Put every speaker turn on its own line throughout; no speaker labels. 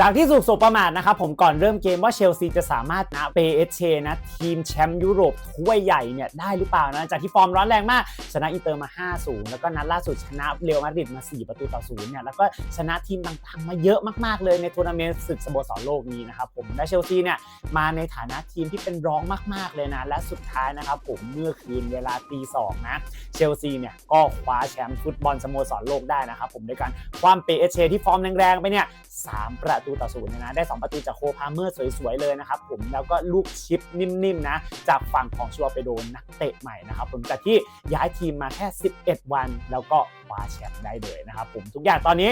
จากที่สุกสบประมาทนะครับผมก่อนเริ่มเกมว่าเชลซีจะสามารถนะเปเอเชนะทีมแชมป์ยุโรปถ้วยใหญ่เนี่ยได้หรือเปล่านะจากที่ฟอร์มร้อนแรงมาก ชนะอินเตอร์มา 5-0 แล้วก็นัดล่าสุดชนะเรอัลมาดริดมา 4 ประตูต่อ0เนี่ยแล้วก็ชนะทีมต่างๆ มาเยอะมากๆเลยในทัวร์นาเมนต์ศึกสโมสรโลกนี้นะครับผมและเชลซีเนี่ยมาในฐานะทีมที่เป็นรองมากๆเลยนะและสุดท้ายนะครับผมเมื่อคืนเวลาตีสองนะเชลซีเนี่ยก็คว้าแชมป์ฟุตบอลสโมสรโลกได้นะครับผมด้วยการคว้าเปเอเชที่ฟอร์มแรงๆไปเนี่ย3ประตูต่อศูนย์นะได้ 2 ประตูจากโคพาเมอร์สวยๆเลยนะครับผมแล้วก็ลูกชิปนิ่มๆนะจากฝั่งของชัวไปโดนนักเตะใหม่นะครับผมจากที่ย้ายทีมมาแค่ 11 วัน แล้วก็คว้าแชมป์ได้เลยนะครับผมทุกอย่างตอนนี้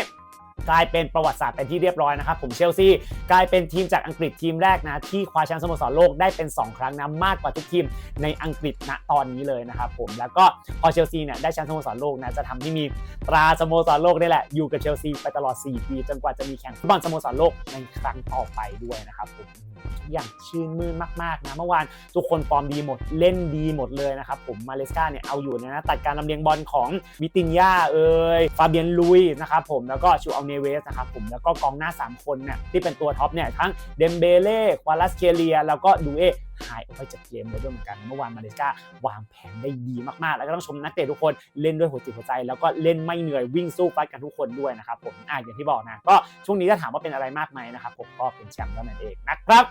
กลายเป็นประวัติศาสตร์เป็นที่เรียบร้อยนะครับผมเชลซีกลายเป็นทีมจากอังกฤษทีมแรกนะที่คว้าแชมป์สโมสรโลกได้เป็น 2 ครั้งนะมากกว่าทุกทีมในอังกฤษณตอนนี้เลยนะครับผมแล้วก็พอเชลซีเนี่ยได้แชมป์สโมสรโลกนะจะทำให้มีตราสโมสรโลกนี่แหละอยู่กับเชลซีไปตลอด 4 ปี จนกว่าจะมีแข่งฟุตบอลสโมสรโลกในครั้งต่อไปด้วยนะครับผมอย่างชื่นมื่นมากๆนะเมื่อวานทุกคนฟอร์มดีหมดเล่นดีหมดเลยนะครับผมมาเลสกาเนี่ยเอาอยู่เนี่ยนะตัดการลำเลียงบอลของวิตินยาเอ่ยฟาเบียนลุยนะครับผมแล้วก็ชูอัลเนเวสนะครับผมแล้วก็กองหน้า 3 คนเนี่ยที่เป็นตัวท็อปเนี่ยทั้งเดมเบเล่ควาลัสเคเลีย แล้วก็ดูเอหายออกไปจากเกมเลยด้วยเหมือนกันเมื่อวานมาเลเซียวางแผนได้ดีมากๆ แล้วก็ต้องชมนักเตะทุกคนเล่นด้วยหัวจิตหัวใจ แล้วก็เล่นไม่เหนื่อยวิ่งสู้ฟัดกันทุกคนด้วยนะครับผมอ่าอย่างที่บอกนะก็ช่วงนี้ถ้าถามว่าเป็นอะไรมากไหมนะครับผมก็เป็นแชมป์เท่านั้นเองนะครับ